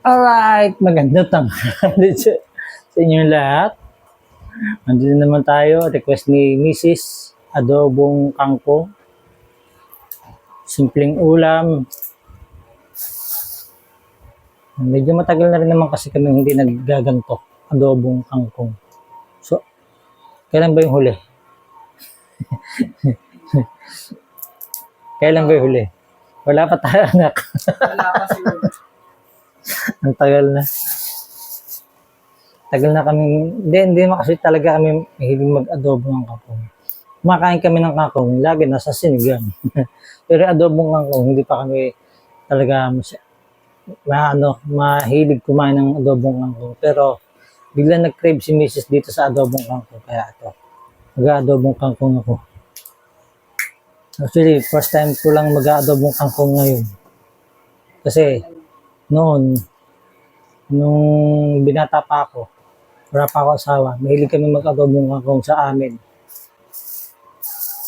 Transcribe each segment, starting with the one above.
Alright, maganda tanghali sa, sa inyong lahat. Nandito naman tayo, request ni Mrs. Adobong kangkong. Simpleng ulam. Medyo matagal na rin naman kasi kami hindi naggaganto. Adobong kangkong. So, kailan ba yung huli? kailan ba yung huli? Wala pa tayo anak. Wala pa siguro. Ang tagal na. Tagal na kami, hindi, hindi kasi talaga kami mahilig mag-adobo ng kangkong. Kumakain kami ng kangkong, lagi nasa sinigang. Pero adobong kangkong, hindi pa kami talaga mas, ma, ano, mahilig kumain ng adobong kangkong. Pero bigla nag-crave si Mrs. dito sa adobong kangkong. Kaya ito, mag-adobong kangkong ako. Actually, first time ko lang mag-adobong kangkong ngayon. Kasi noon, nung binata pa ako, wala pa ako asawa, mahilig kami mag-adobong kangkong sa amin.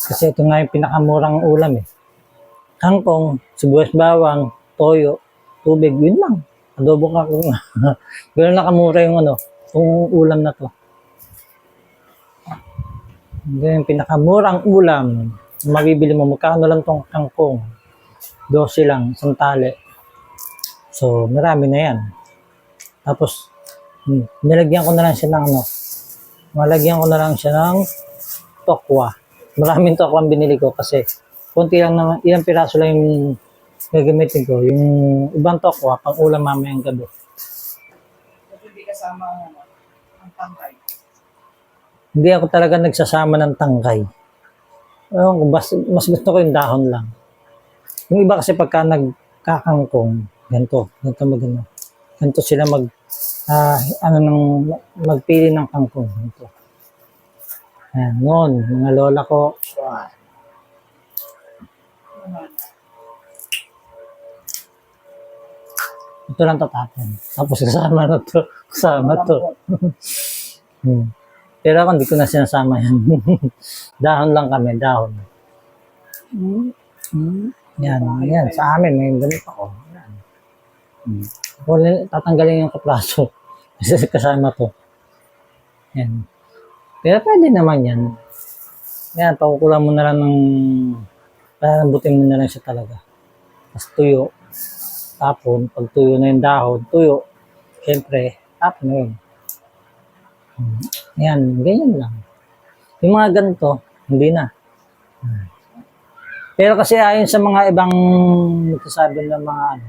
Kasi ito nga yung pinakamurang ulam eh. Kangkong, sibuyas bawang, toyo, tubig, yun lang. Adobong kangkong. Ganun na kamura yung ano, yung ulam na to. Yan yung pinakamurang ulam. Mabibili mo, magkano lang tong kangkong? 12 lang, isang tali. So, marami na yan. Tapos, hmm, nilagyan ko na lang siya ng ano, malagyan ko na lang siya ng tokwa. Maraming tokwa ang binili ko kasi konti lang naman, ilang piraso lang yung gagamitin ko. Yung ibang tokwa, pang ulam mamayang gabi. Ba't hindi kasama ang ano, ang tangkay? Hindi ako talaga nagsasama ng tangkay. Ewan ko, mas, mas gusto ko yung dahon lang. Yung iba kasi pagka nagkakangkong, ganito, ganito magano. Ganito sila mag, ah, ano nang, magpili ng kangkong. Ganito. Ayan, noon, mga lola ko, ito lang tatapon. Tapos kasama na to. Kasama to. Hmm. Pero ako hindi ko na sinasama yan. dahon lang kami, dahon. Hmm. Yan, yan. Sa amin, may ganito ako. Hmm. Wala- tatanggalin yung kaplaso. Kasi kasama to. Yan. Pero pwede naman yan. Yan, pakukulang mo na lang ng palambutin mo na lang siya talaga. Tapos tuyo. Tapon. Pag tuyo na yung dahon, tuyo. Siyempre, tapon na yun. Hmm. Yan, ganyan lang. Yung mga ganito, hindi na. Hmm. Pero kasi ayon sa mga ibang nagsasabi ng mga ano,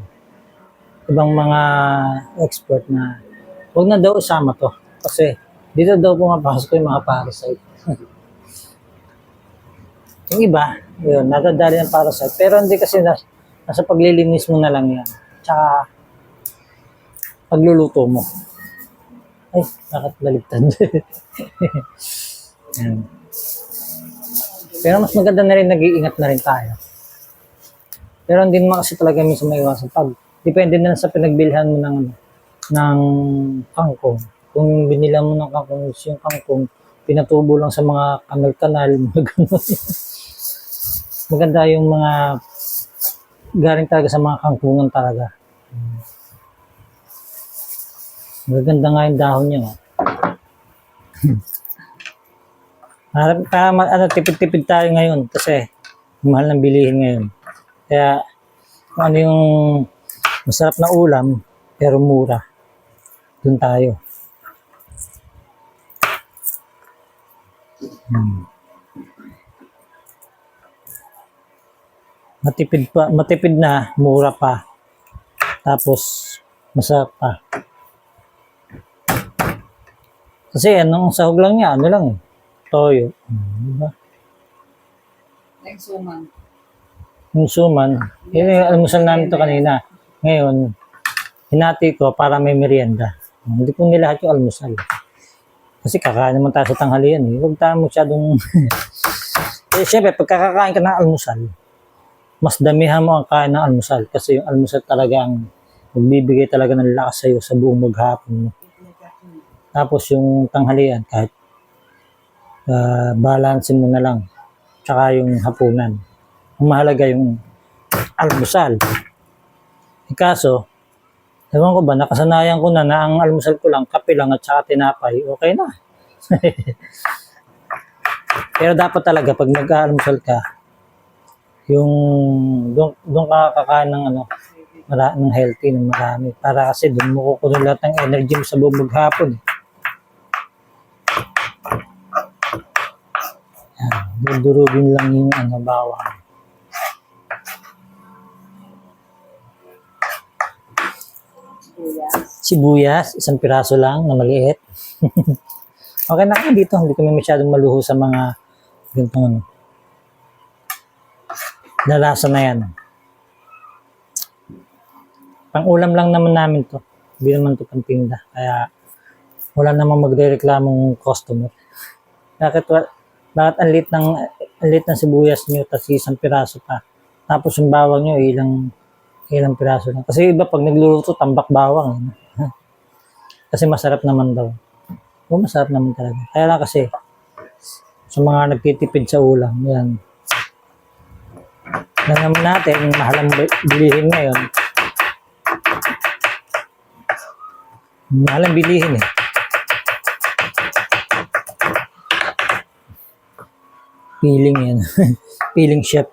ibang mga expert na huwag na daw isama to. Kasi dito daw pumapasok yung mga parasite. yung iba, yun, nadadali ng parasite. Pero hindi kasi nas, nasa paglilinis mo na lang yan. Tsaka pagluluto mo. Ay, bakit baligtad? Pero mas maganda na rin, nag-iingat na rin tayo. Pero hindi naman kasi talaga minsan maiwasan. Pag, depende na sa pinagbilhan mo ng, ng kangkong. Kung binila mo ng kangkong, yung kangkong, pinatubo lang sa mga kanal-kanal, mga ganun. Maganda yung mga galing talaga sa mga kangkungan talaga. Maganda nga yung dahon niya. oh. Para ma- ano, tipid-tipid tayo ngayon kasi mahal ng bilihin ngayon. Kaya kung ano yung masarap na ulam pero mura. Doon tayo. Hmm. Matipid pa, matipid na, mura pa. Tapos masarap pa. Kasi anong sahog lang niya, ano lang, eh, toyo. Hmm, diba? Like suman. Yung suman, yun yung almusal namin to kanina. Ngayon, hinati ko para may merienda. Hindi ko nilahat yung almusal. Kasi kakain naman tayo sa tanghalian eh. Huwag tayo masyadong... eh, syempre, pag kakakain ka ng almusal, mas damihan mo ang kain ng almusal. Kasi yung almusal talaga ang magbibigay talaga ng lakas sa'yo sa buong maghapon mo. Tapos yung tanghalian, kahit uh, balansin mo na lang. Tsaka yung hapunan. Mahalaga yung almusal. Eh, kaso, Ewan ko ba, nakasanayan ko na na ang almusal ko lang, kape lang at saka tinapay, okay na. Pero dapat talaga pag nag-aalmusal ka, yung doon doon ka kakain ng ano, mara, ng healthy, ng marami. Para kasi doon mo kukunin lahat ng energy mo sa buong maghapon. Eh. Yan, dudurugin lang yung ano, bawang. Sibuyas, isang piraso lang na maliit. okay na kami dito, hindi kami masyadong maluho sa mga ganitong ano. Nalasa na yan. Pang ulam lang naman namin to. Hindi naman to pantinda. Kaya wala namang magre-reklamong customer. Bakit, bakit ang lit ng, ang lit ng sibuyas nyo tapos isang piraso pa. Tapos yung bawang nyo, ilang, ilang piraso lang. Kasi iba pag nagluluto, tambak bawang. Eh. Kasi masarap naman daw. Oo, masarap naman talaga. Kaya lang kasi, sa mga nagtitipid sa ulam, yan. Alam naman natin, mahal ang bi- bilihin ngayon. Mahal ang bilihin eh. Feeling yan. Feeling chef.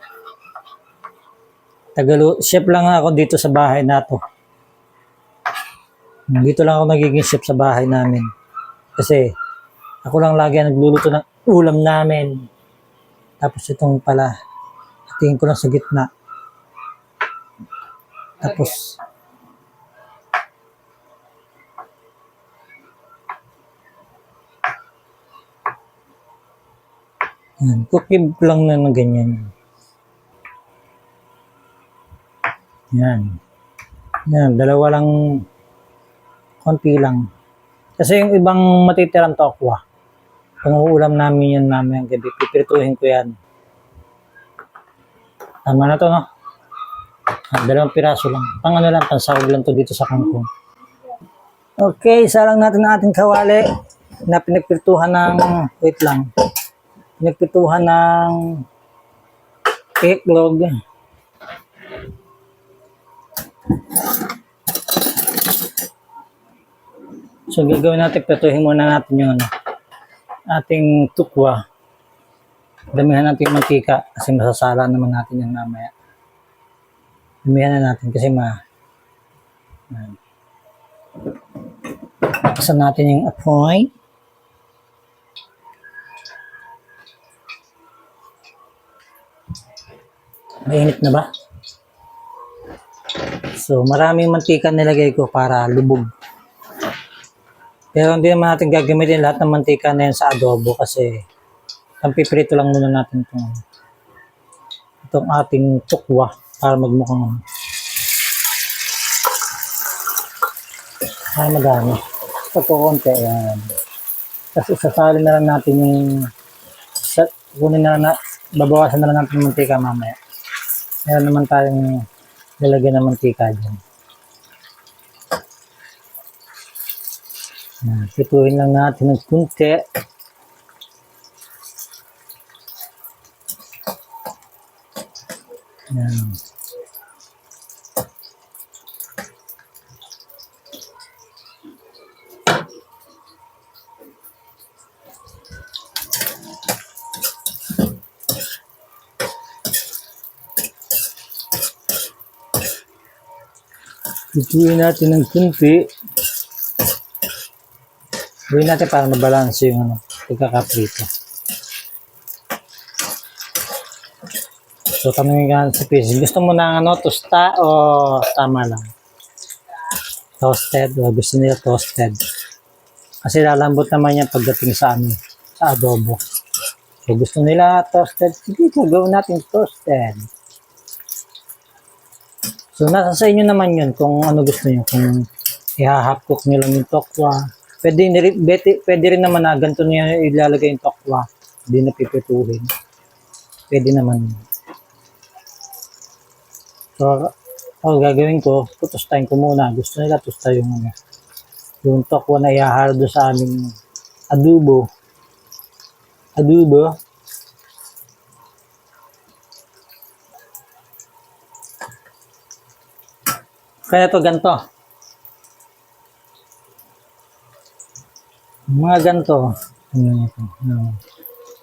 Tagalo, chef lang ako dito sa bahay na to. Dito lang ako nagiging chef sa bahay namin. Kasi ako lang lagi ang nagluluto ng ulam namin. Tapos itong pala, hatiin ko lang sa gitna. Tapos, yan, cookie lang na ng ganyan. Yan. Yan, dalawa lang, konti lang. Kasi yung ibang matitirang tokwa, kung uulam namin yan namin ang gabi, pipirituhin ko yan. Tama na to, no? Ah, dalawang piraso lang. Pang ano lang, pansahog lang to dito sa kangkong. Okay, isa natin ang ating kawali na pinagpirtuhan ng, wait lang, pinagpirtuhan ng iklog. So, gagawin natin, prituhin muna natin yung ating tukwa. Damihan natin yung mantika kasi masasala naman natin yung mamaya. Damihan na natin kasi ma... Yan. Buksan natin yung apoy. Mainit na ba? So, maraming mantika nilagay ko para lubog. Pero hindi naman natin gagamitin lahat ng mantika na yan sa adobo kasi ang piprito lang muna natin itong, itong ating tukwa para magmukhang. Para madami. Pag kukunti, yan. Tapos isasali na lang natin yung kunin na na, babawasan na lang natin yung mantika mamaya. Meron naman tayong lalagyan ng mantika dyan. Yan, Pituhin lang natin ng kunti. Yan. Pituhin natin ng kunti. Gawin natin para mabalanse yung ano, pagkakaprito. So, tanongin ka sa pieces. Gusto mo na ano, tosta o tama lang? Toasted. O gusto nila toasted. Kasi lalambot naman yan pagdating sa ano, sa adobo. So, gusto nila toasted. Sige, gawin natin toasted. So, nasa sa inyo naman yun kung ano gusto nyo. Kung i-half cook nyo lang yung tokwa. Pwede, bete, pwede rin naman na ganito nyo ilalagay yung tokwa. Hindi na pipituhin. Pwede naman. So, ang gagawin ko, tutustahin ko muna. Gusto nila tusta yung ano, yung tokwa na ihahalo sa aming adobo. Adobo. Kaya to ganto. Mga ganto. Tingnan ito.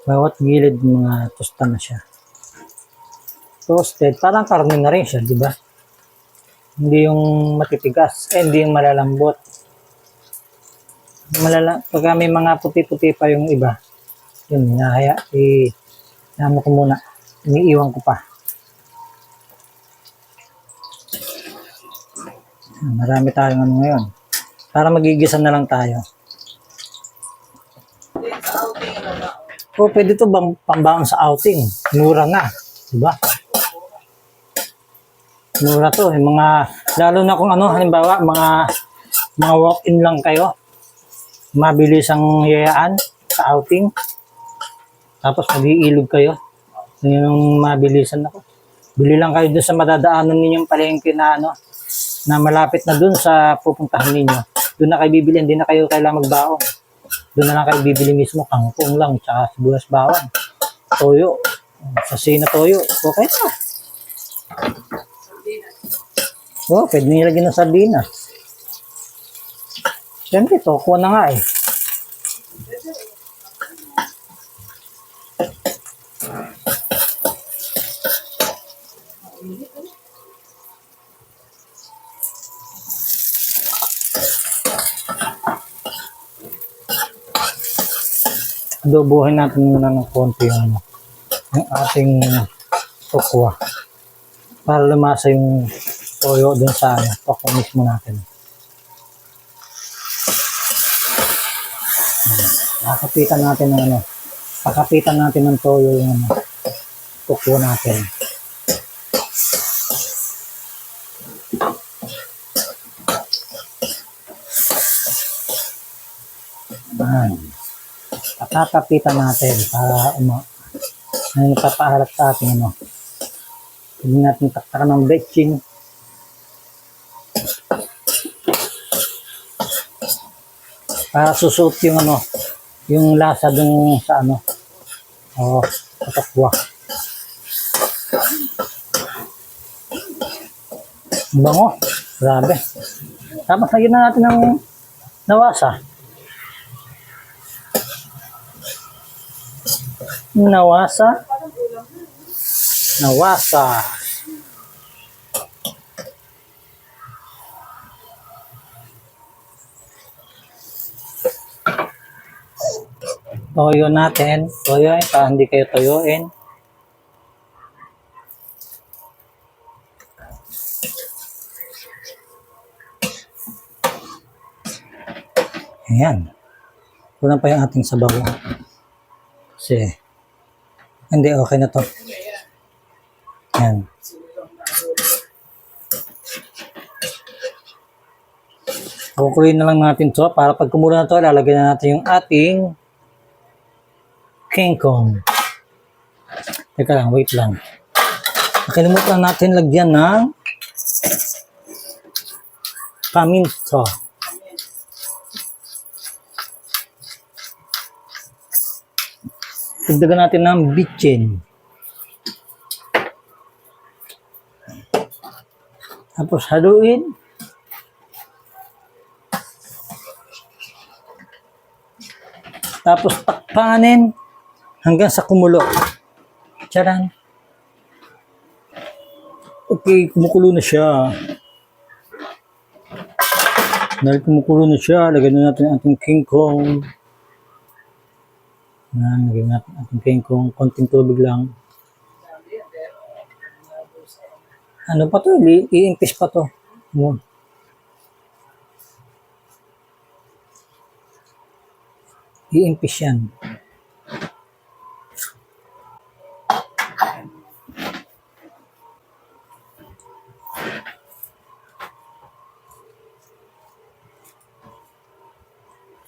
Bawat gilid mga tosta na siya. Toasted. Parang karne na rin siya, di ba? Hindi yung matitigas. Eh, hindi yung malalambot. Malala pagka may mga puti-puti pa yung iba, yun, nahaya, i-namo ko muna. Iniiwan ko pa. Marami tayong ano ngayon. Para magigisa na lang tayo. O, pwede to bang pambaon sa outing? Mura na. Diba? Mura to. Yung mga, lalo na kung ano, halimbawa, mga, mga walk-in lang kayo. Mabilis ang yayaan sa outing. Tapos mag-iilog kayo. Yun yung mabilisan ako. Bili lang kayo dun sa madadaanan ninyong palengke na ano, na malapit na dun sa pupuntahan ninyo. Doon na kayo bibili, hindi na kayo kailangan magbaon. Doon na lang kayo bibili mismo, kangkong lang, tsaka sibuyas bawang, toyo, sasina toyo, okay na. Oh, pwede nilagyan ng sardinas. Siyempre, toko na nga eh. Adobohin natin muna ng konti yung, yung ating tokwa. Para lumasa yung toyo dun sa ano, mismo natin. Kakapitan natin ng ano, kakapitan natin ng toyo yung ano, tokwa natin. Ayan. Pakakapitan natin para uma, ano napapaharap sa ating ano. Hindi natin taktakan ng betching. Para susot yung ano, yung lasa dun sa ano. Oo, sa takwa. Ang Bango. Grabe. Tapos lagyan na natin ng nawasa. Nawasa. Nawasa. Toyo natin. Toyo, para hindi kayo toyoin. Ayan. Kulang pa yung ating sabaw. Kasi, hindi, okay na to. Ayan. Kukuloyin na lang natin to para pag kumulo na to, lalagyan na natin yung ating King Kong. Teka lang, wait lang. Nakalimutan natin lagyan ng paminto. Dagdagan natin ng bitchin. Tapos haluin. Tapos takpanin hanggang sa kumulo. Charan. Okay, kumukulo na siya. Dahil kumukulo na siya, lagyan na natin ang ating King Kong. Natin ang ating King Kong. Konting tubig lang. Ano pa to? I-impis pa to. Ano? I-impis yan.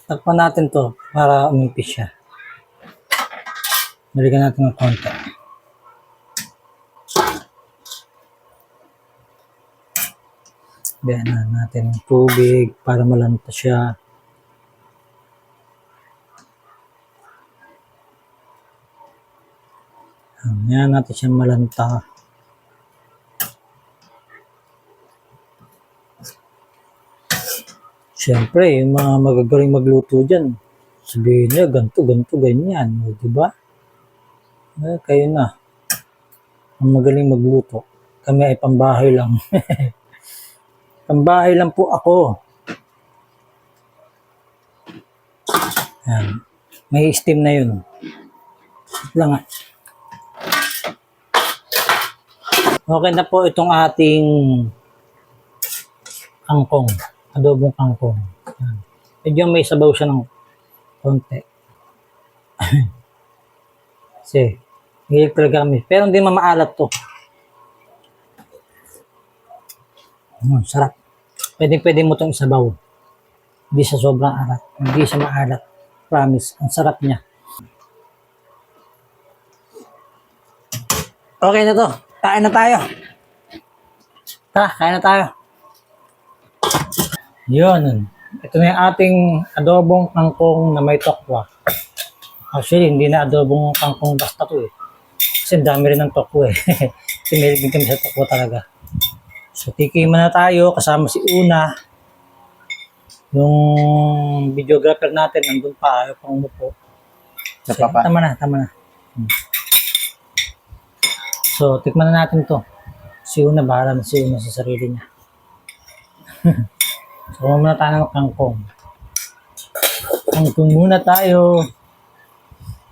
Takpan natin to para umimpis siya. Naligan natin ng konti. Bayan na natin ng tubig para malanta siya. Yan natin siya malanta. Siyempre, yung mga magagaling magluto dyan, Sabihin niya, ganito, ganito, ganyan. O, di ba? Eh, kayo na. Ang magaling magluto. Kami ay pambahay lang. pambahay lang po ako. Yan. May steam na yun. Lang ah. Okay na po itong ating kangkong. Adobong kangkong. Yan. Medyo may sabaw siya ng konti. Kasi, hilig talaga kami. Pero hindi mamaalat to. Mm, sarap. Pwede pwede mo itong isabaw. Hindi siya sobrang alat. Hindi siya maalat. Promise. Ang sarap niya. Okay na to. Kain na tayo. Tara, kain na tayo. Yun. Ito na yung ating adobong kangkong na may tokwa. Actually, hindi na adobong kangkong basta to eh. Kasi dami rin ng tokwa eh. Kasi kami sa tokwa talaga. So, tikiman na tayo. Kasama si Una. Yung videographer natin, nandun pa. Ayaw pang umupo. Sa So, papa. Tama na, tama na. Hmm. So, tikman na natin to. Si Una, bahala na si Una sa sarili niya. so, muna tayo ng kangkong. Kangkong muna tayo.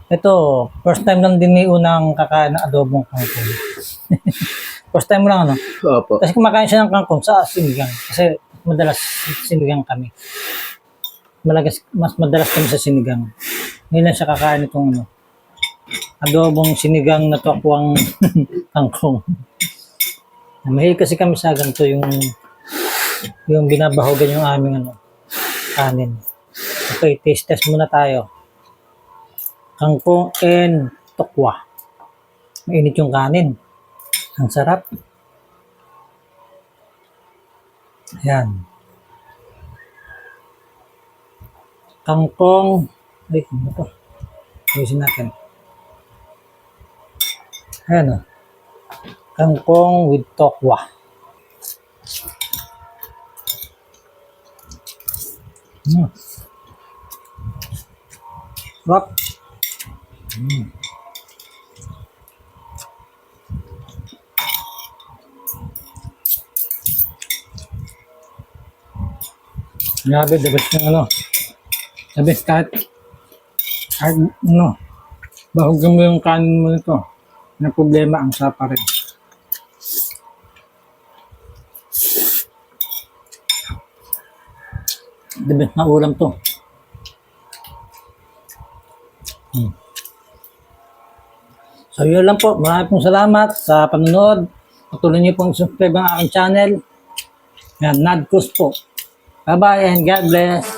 Ito, first time lang din ni Unang kakain ng adobong kangkong. first time lang, ano? Opo. Kasi kumakain siya ng kangkong sa sinigang. Kasi madalas sinigang kami. Malagas, mas madalas kami sa sinigang. Ngayon lang siya kakain itong ano, adobong sinigang na tokwang kangkong. Mahilig kasi kami sa ganito yung yung binabahogan yung aming ano, kanin. Okay, taste test muna tayo. Kangkong and tokwa. Mainit yung kanin. Ang sarap. Ayan. Kangkong. Ay, ano to? Ayusin natin. Ayan o. Kangkong with tokwa. Mm. Sarap. Mm. Grabe, the best ng ano. The best kahit, kahit ano, bahugin mo yung kanin mo nito. Na problema, ang sarap pa rin. The best na ulam to. Hmm. So yun lang po. Maraming pong salamat sa panonood. Patuloy niyo pong subscribe ang aking channel. Yan, Nad Cruz po. Bye-bye and God bless.